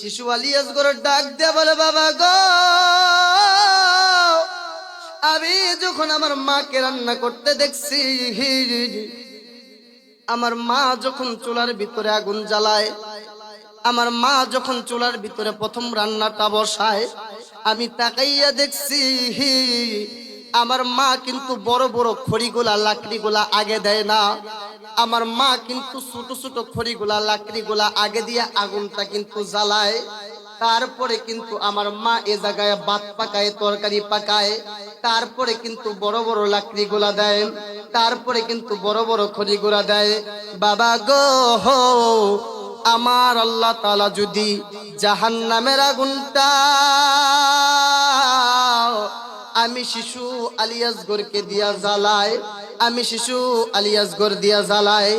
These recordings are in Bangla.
শিশু আলিয়াস করে ডাক দে বলে, বাবা গো, আমি যখন আমার মাকে রান্না করতে দেখছি, আমার মা যখন চুলার ভিতরে আগুন জ্বালায়, আমার মা যখন চুলার ভিতরে প্রথম রান্নাটা বসায়, আমি তাকাইয়া দেখছি আমার মা কিন্তু বড় বড় খড়িগুলা, লাকড়িগুলা আগে দেয় না। আমার মা কিন্তু ছোট ছোট খড়িগুলা, লাকড়িগুলা আগে দিয়ে আগুনটা কিন্তু জ্বালায়। তারপরে কিন্তু আমার মা এ জায়গায় ভাত পাকায়, তরকারি পাকায়। তারপরে কিন্তু বড় বড় লাকড়িগুলা দেয়। তারপরে কিন্তু বড় বড় খড়িগুলা দেয়। বাবা গো আমার আল্লাহ তালা যদি জাহান নামের আগুনটা আমি শিশু আলিয়াস গোরকে দিয়া জ্বালায় আমি শিশু আলিয়াস গোর দিয়া জ্বালায়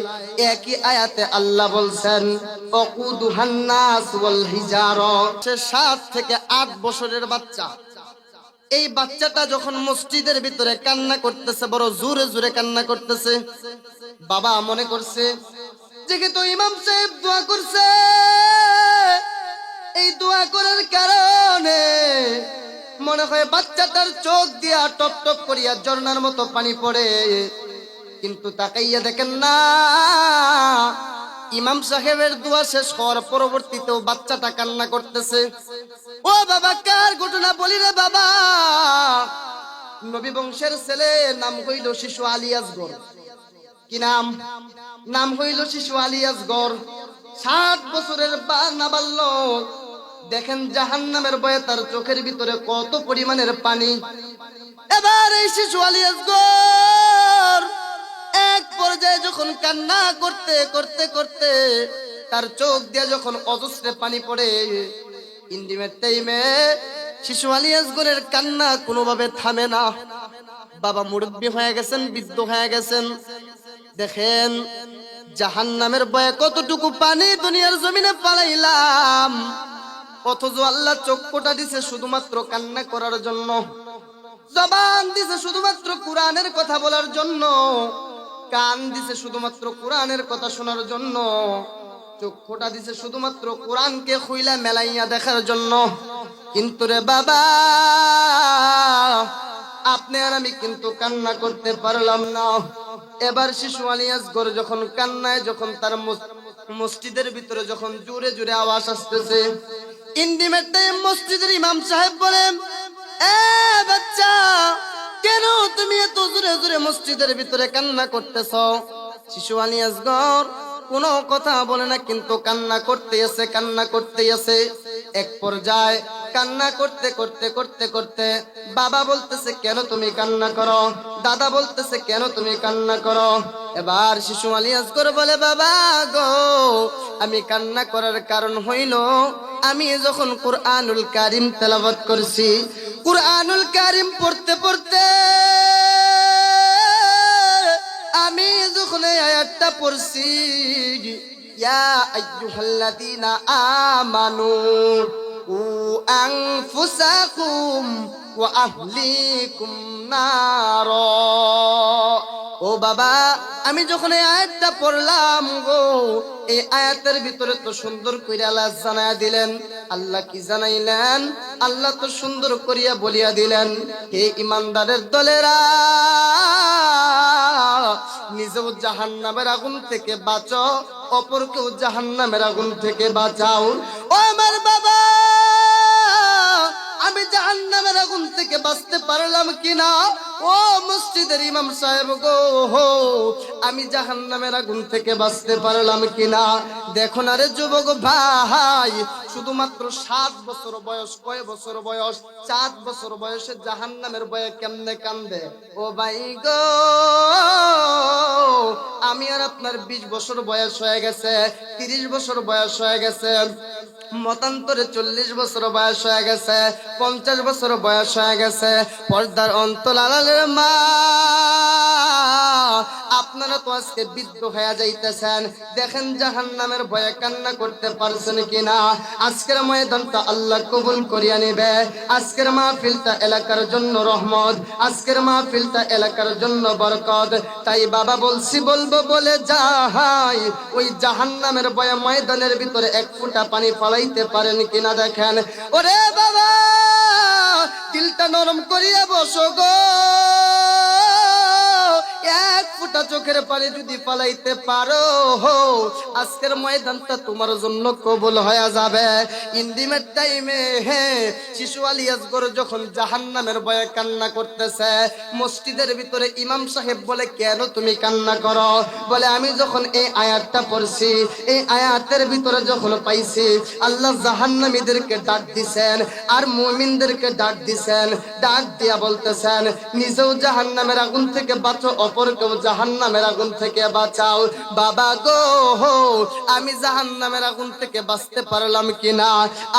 একই আয়াতে আল্লাহ বলছেন সে সাত থেকে আট বছরের বাচ্চা। এই বাচ্চাটা যখন মসজিদের ভিতরে কান্না করতেছে, বড় জোরে জোরে কান্না করতেছে। বাবা মনে করছে, যেহেতু ইমাম সাহেব দোয়া করছে, এই দোয়া করার কারণে মনে হয় বাচ্চাটার চোখ দিয়া টপ টপ করিয়া ঝর্ণার মতো পানি পড়ে। কিন্তু তাকাইয়া দেখেন না, ইমাম সাহেবের দোয়া শেষ হওয়ার পরবর্তীতেও বাচ্চাটা কান্না করতেছে। ও বাবা, কার ঘটনা বলি রে বাবা? নবী বংশের ছেলে, নাম হইল শিশু আলিয়াসগর কি নাম? নাম হইল শিশু আলিয়াসগর সাত বছরের বা নাবাল্য দেখেন জাহান নামের বয়ে তার চোখের ভিতরে কত পরিমাণের পানি। এবার এই শিশু আলিয়াসগর এক পর্যায়ে যখন কান্না করতে করতে করতে তার চোখ দিয়ে যখন অজস্রে পানি পড়ে ইন্ডিমের টাইমে শিশু আলিয়াসগরের কান্না কোনোভাবে থামে না। বাবা মুরব্বী হয়ে গেছেন, বৃদ্ধ হয়ে গেছেন। দেখেন জাহান নামের বয়ে কতটুকু পানি দুনিয়ার জমিনে পালাইলাম। অথচ আল্লাহ চক্ষুটা দিছে শুধুমাত্র কান্না করার জন্য। জবান দিছে শুধুমাত্র কোরআনের কথা বলার জন্য। কান দিছে শুধুমাত্র কোরআনের কথা শোনার জন্য। চক্ষুটা দিছে শুধুমাত্র কোরআনকে খুইলা মেলাইয়া দেখার জন্য। কিন্তু রে বাবা, আপনি আর আমি কিন্তু কান্না করতে পারলাম না। এবার শিশু আলিয়াসগর যখন কান্নায়, যখন তার মসজিদের ভিতরে যখন জোরে জোরে আওয়াজ আসতেছে ইন্ডিমেট মসজিদের ইমাম সাহেব বলেন, এ বাচ্চা, কেন তুমি এত জোরে জোরে মসজিদের ভিতরে কান্না করতেছ? শিশু আলিয়াসগর কোনো কথা বলে না, কিন্তু কান্না করতে আছে কান্না করতে আছে এক পর্যায়ে কান্না করতে করতে করতে করতে বাবা বলতেছে, কেন তুমি কান্না করো? দাদা বলতেছে, কেন তুমি কান্না করো? এবার শিশু আলিয়াস করে বলে, বাবা গো, আমি কান্না করার কারণ হইল আমি যখন কুরআনুল কারিম তেলাওয়াত করছি, কুরআনুল কারিম পড়তে পড়তে আমি যখন আয়াতটা পড়ছি, ইয়া আইয়ুহাল্লাযীনা আমানু উ আনফুসাকুম ওয়া বাবা, আমি যখন এই আয়াতটা পড়লাম গো, এই আয়াতের ভিতরে তো সুন্দর কইরা আল্লাহ জানায়া দিলেন। আল্লাহ কি জানাইলেন? আল্লাহ তো সুন্দর করিয়া বলিয়া দিলেন, হে ইমানদারের দলেরা, নিজেও জাহান্নামের আগুন থেকে বাঁচো অপরকেও জাহান্নামের আগুন থেকে বাঁচাও। ও আমার বাবা, আমি জাহান্নামের আগুন থেকে বাঁচতে পারলাম কিনা? ও মসজিদের ইমাম সাহেব গো আমি জাহান্নামের আগুন থেকে বাঁচতে পারলাম কিনা? দেখো না রে যুবক ভাই, শুধুমাত্র সাত বছর বয়স, কয় বছর বয়স? চার বছর বয়সে জাহান্নামের বয়ে কেমনে কান্দে? ও ভাই গো, আমি আর আপনার বিশ বছর বয়স হয়ে গেছে, তিরিশ বছর বয়স হয়ে গেছে, মতান্তরে চল্লিশ বছর বয়স হয়ে গেছে, পঞ্চাশ বছর বয়স হয়ে গেছে, পর্দার মা, আপনারা তো আজকে বিদ্ধ হয়ে যাইতেছেন। দেখেন জাহান্নামের ভয়ে কান্না করতে পারছেন কিনা? আজকের ময়দানটা আল্লাহ কবুল করিয়া নেবে। আজকের মাহফিলটা এলাকার জন্য রহমত। আজকের মাহফিলটা এলাকার জন্য বরকত। তাই বাবা বলছি, বলব, বলে যাহাই ওই জাহান্নামের ভয়ে ময়দানের ভিতরে এক ফুটা পানি ফলাইতে পারেন কিনা দেখেন। ওরে বাবা দিলটা নরম করিয়া বসো গো। এক ফুটা চোখের পানি যদি পালাইতে পারো আজকের ময়দানটা তোমার জন্য কবুল হয়ে যাবে। ইন্দিমের টাইমে হে, শিশু আলী আসগর যখন জাহান্নামের ভয়ে কান্না করতেছে, মসজিদের ভিতরে ইমাম সাহেব বলে, কেন তুমি কান্না করো? বলে, আমি যখন এই আয়াতটা পড়ছি, এই আয়াতের ভিতরে যখন পাইছি, আল্লাহ জাহান্নামীদেরকে ডাক দিছেন আর মুমিনদেরকে ডাক দিছেন, ডাক দিয়া বলতেছেন, নিজেও জাহান্নামের আগুন থেকে বাঁচো অপরকেও জাহান্নামের আগুন থেকে বাঁচাও। বাবা গো আমি জাহান্নামের আগুন থেকে বাঁচতে পারলাম কিনা?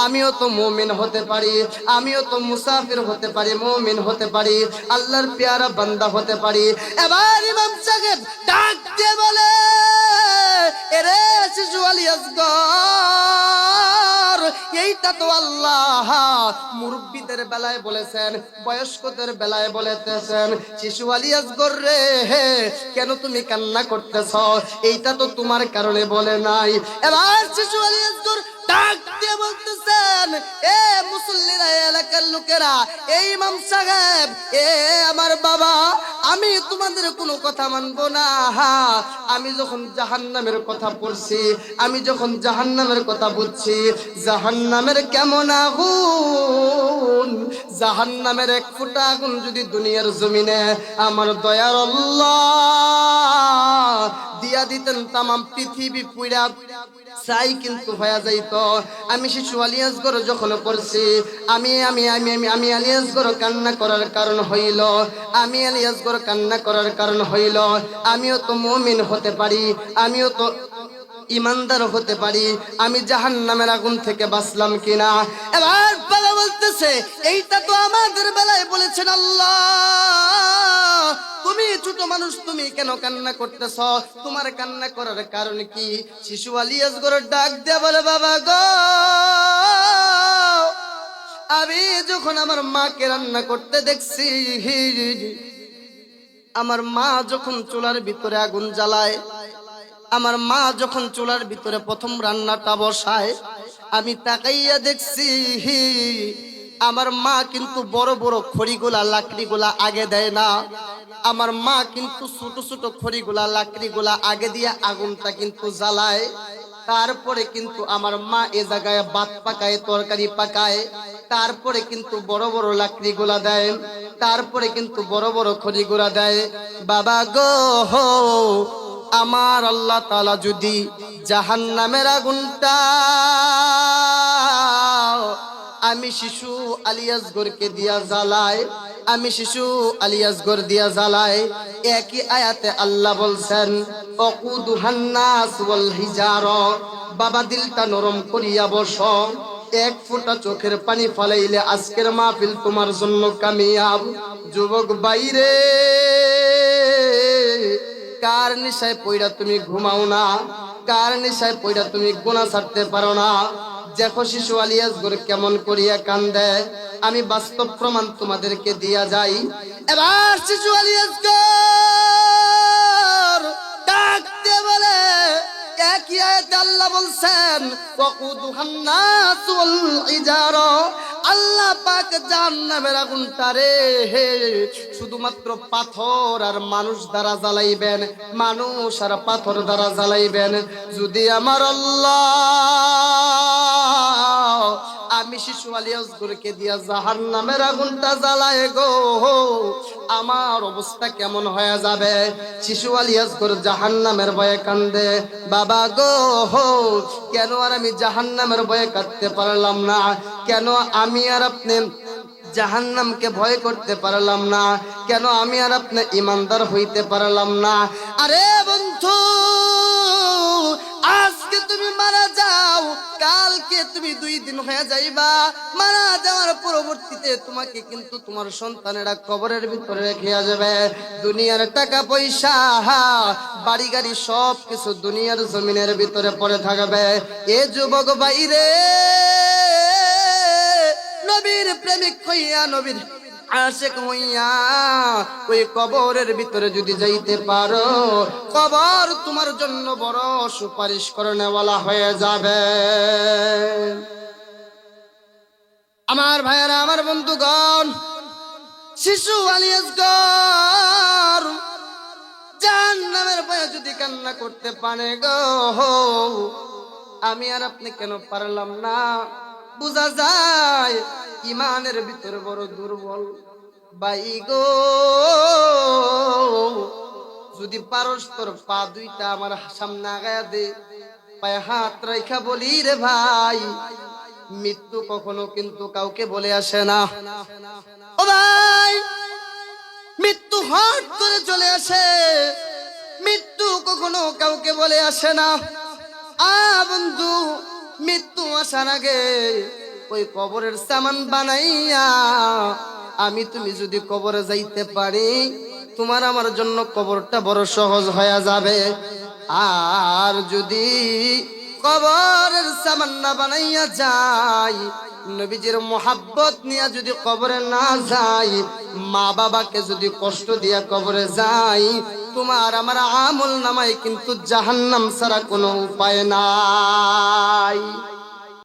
আমিও তো মুমিন হতে পারি, আমিও তো মুসাফির হতে পারি, মুমিন হতে পারি, আল্লাহর পেয়ারা বান্দা হতে পারি। এবার ইমাম সাহেব ডাক দিয়ে বলে, এরে শিশু আলী আসগর এইটা তো আল্লাহ। মুরব্বীদের বেলায় বলেছেন, বয়স্কদের বেলায় বলেতেছেন শিশু আলিয়াস রে, হে, কেন তুমি কান্না করতেছ? এইটা তো তোমার কারণে বলে নাই। এবার শিশু আলিয়াস আসগর এ মুসল্লিরা, এলাকার লোকেরা এই ইমাম এ আমার বাবা, আমি তোমাদের কোনো কথা মানবো না। আমি যখন জাহান্নামের কথা পড়ছি, আমি যখন জাহান্নামের কথা বুঝছি জাহান্নামের কেমন আগুন? জাহান্নামের এক ফুটা আগুন যদি দুনিয়ার জমিনে, আমার দয়ার আল্লাহ দিয়া দিতেন তামাম পৃথিবী পুইরা। চাই কিন্তু হয়ে যাইত। আমি শিশু আলিয়াসগর যখন পড়ছি, আমি আমি আমি আমি আমি আলিয়াসগর কান্না করার কারণ হইল। আমি আলিয়াসগর কান্না করার কারণ হইল। আমিও তো মমিন হতে পারি, আমিও তো ইমানদার হতে পারি। আমি জাহান নামের আগুন থেকে বাঁচলাম কিনা? এবার বলতেছে, এইটা তো আমাদের বেলায় বলেছেন আল্লাহ। তুমি ছোট মানুষ, তুমি কেন কান্না করতেছ? তোমার কান্না করার কারণ কি? শিশু আলিয়াস গর ডাক দে বলে, বাবা গো, আমি যখন আমার মাকে রান্না করতে দেখছি, আমার মা যখন চুলার ভিতরে আগুন জ্বালায়, আমার মা যখন চুলার ভিতরে প্রথম রান্নাটা বসায়, আমি তাকাইয়া দেখছি আমার মা কিন্তু বড় বড় খড়িগুলা, লাকড়িগুলা আগে দেয় না। আমার মা কিন্তু ছোট ছোট খড়িগুলা, লাকড়িগুলা আগে দিয়ে আগুনটা কিন্তু জ্বালায়। তারপরে কিন্তু আমার মা এ জায়গায় ভাত পাকায়, তরকারি পাকায়। তারপরে কিন্তু বড় বড় লাকড়ি গুলা দেয়। তারপরে কিন্তু বড় বড় খড়ি গুলা দেয়। বাবা গো আমার আল্লাহ তালা যদি জাহান নামের আগুনটা আমি শিশু আলিয়াসগরকে দিয়া জ্বালাই, আমি শিশু আলিয়াসগর দিয়া জ্বালাই। একই আয়াতে আল্লাহ বলছেন অকুদুহান নাস ওয়াল হিজার বাবা দিলটা নরম করিয়া বস, এক ফোঁটা চোখের পানি ফালাইলে আজকের মাহফিল তোমার জন্য কামিয়াব। যুবক বাইরে কার নিশায় পইরা তুমি ঘুমাও না? কার নিশায় পইরা তুমি গুণা ছাড়তে পারো না? দেখো শিশু আলিয়াস গোর কেমন করিয়া কান্দে। আমি বাস্তব প্রমাণ তোমাদেরকে দিয়া যাই। এবার শিশু আলিয়াস গোর ডাক বলে, একই আয়াতে আল্লাহ বলছেন ওয়াকুদুহান নাস ওয়াল আল্লাহ পাক জাহান্নামের আগুনটা রে হে, শুধুমাত্র পাথর আর মানুষ দ্বারা জ্বালাইবেন, মানুষ আর পাথর দ্বারা জ্বালাইবেন। যদি আমার আল্লাহ আমি শিশু আলিয়াসগুরকে দিয়া জাহান নামের আগুনটা জ্বালায় গো। আমার অবস্থা কেমন হয়ে যাবে? শিশু আলিয়াসগুর জাহান নামের ভয়ে কান্দে। বাবা গো, হো, কেন আর আমি জাহান নামের ভয়ে কাঁদতে পারলাম না? কেন আমি আর আপনি জাহান্নামকে ভয় করতে পারলাম না? কেন আমি আর আপনি ইমানদার হইতে পারলাম না? আরে বন্ধু আজকে তুমি মারা যাও, কালকে তুমি দুই দিন হয়ে যাইবা। মারা যাওয়ার পরবর্তীতে তোমাকে কিন্তু তোমার সন্তানেরা কবরের ভিতরে রেখে যাবে দুনিয়ার টাকা পয়সা বাড়ি গাড়ি সব কিছু দুনিয়ার জমিনের ভিতরে পড়ে থাকবে। এ যুবক বাইরে নবীর প্রেমিক হইয়া নবীর আশেক হইয়া ওই কবরের ভিতরে যদি যাইতে পারো, কবর তোমার জন্য বড় সুপারিশ করনেওয়ালা হয়ে যাবে। আমার ভাইয়েরা, আমার বন্ধুগণ, শিশু আলিয়াসগর জান নামের ভয়ে যদি কান্না করতে পারে গো, আমি আর আপনি কেন পারলাম না? বোঝা যায় ইমানের ভিতরে বড় দুর্বল। বাই গো, যদি পারস তোর পা দুইটা আমার সামনে আগায়া দে, পায়ে হাত রেখা বলি রে ভাই। মৃত্যু কখনো কিন্তু কাউকে বলে আসে না। ও ভাই, মৃত্যু হট করে চলে আসে। মৃত্যু কখনো কাউকে বলে আসে না। আ বন্ধু, মৃত্যু আসার আগে ওই কবরের সামান বানাইয়া, আমি তুমি যদি কবরে যাইতে পারি, তোমার আমার জন্য কবরটা বড় সহজ হয়ে যাবে। আর যদি কবরের সামান না বানাইয়া যাই, নবীজির মোহাব্বত নিয়ে যদি কবরে না যাই, মা বাবাকে যদি কষ্ট দিয়া কবরে যাই, তোমার আমার আমল নামাই কিন্তু জাহান্নাম ছাড়া কোনো উপায় নাই।